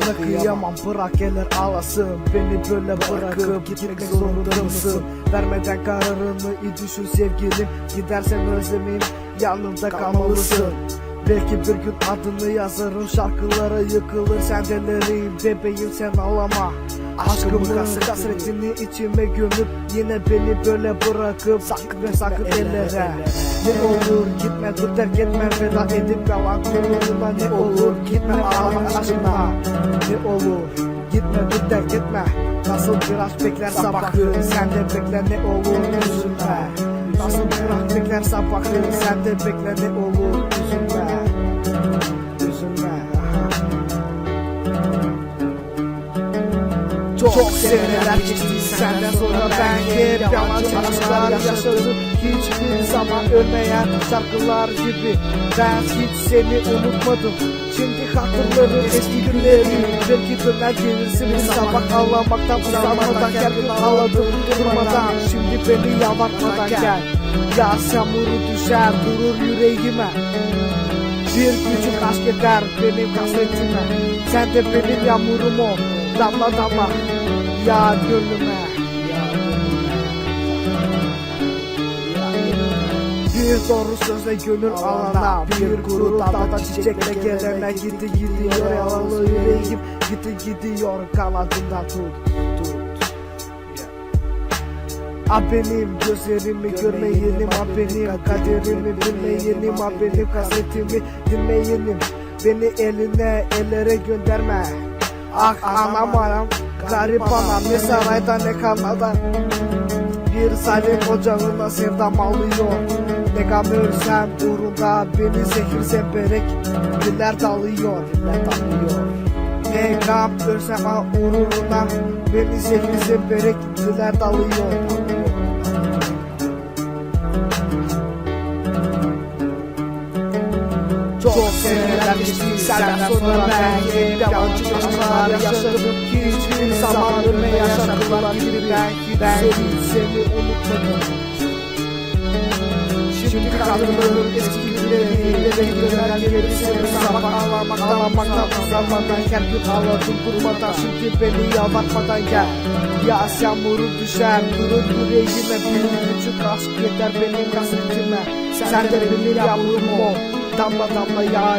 Kıyamam. bırak gelir ağlasın. Beni böyle bırakıp gitmek zorunda mısın? Vermeden kararını iyi düşün sevgilim. Gidersen özlemeyim yanımda kalmalısın. Belki bir gün adını yazarım. Şarkılara yıkılır sendeleriyim bebeğim sen ağlama Aşkımın kasretini içime gömüp yine beni böyle bırakıp sakın ve sakın ellere. Ne olur gitme dur terk etme veda edip kalan yoluna ne olur gitme ağlama aşkına Ne olur gitme dur terk etme. Nasıl biraz bekler sabahı sen de bekle ne olur üzülme. Nasıl biraz bekler sabahı sen de bekle ne olur Üzülme çok seneler geçti senden sonra ben hep yalancı aşklar yaşadım. Hiçbir zaman ölmeyen şarkılar gibi Ben hiç seni unutmadım. Şimdi hatırlarım eski günleri Belki döner gelirsin bir sabah ağlamaktan usanmadan Gel. Ağladım durmadan Şimdi beni yalvartmadan gel. Yağ yağmuru düşer durur yüreğime. Bir küçük aşk yeter benim kasvetime. Sen de benim yağmurum ol Damla damla. Ya gönlüme. Bir doğru sözle gönül alana Bir kuru dalda çiçekle gelene Gitti gidiyor yaralı yüreğim. Gitti gidiyor kanadından tut tut. A benim gözlerimi görmeyelim A benim kaderimi bilmeyelim A benim kasetimi dinmeyelim Beni eline ellere gönderme Ah anam anam Garip anam ne sarayda ne kanadan Bir zalim ocağına sevdam alıyor. Ne gam ölsem uğrunda Beni zehir zemberek Diller dalıyor Diller dalıyor. Ne gam ölsem uğruna Beni zehir zemberek Diller dalıyor Çok geçti senden sonra ben hep yalancı aşklar yaşadım Hiçbir zaman ölmeyen şarkılar gibi ben Ben seni unutmadım Şimdi hatırlarım eski günleri Nereye döner gelir seni sabah ağlamak Ağlamaktan uzanmadan her gün ağladım durmadan Şimdi beni yalvartmadan gel Yağış yağmuru düşer durur yüreğime Bir küçük aşk yeter benim kasvetime Sen de benim yavrum ol Damla damla yağ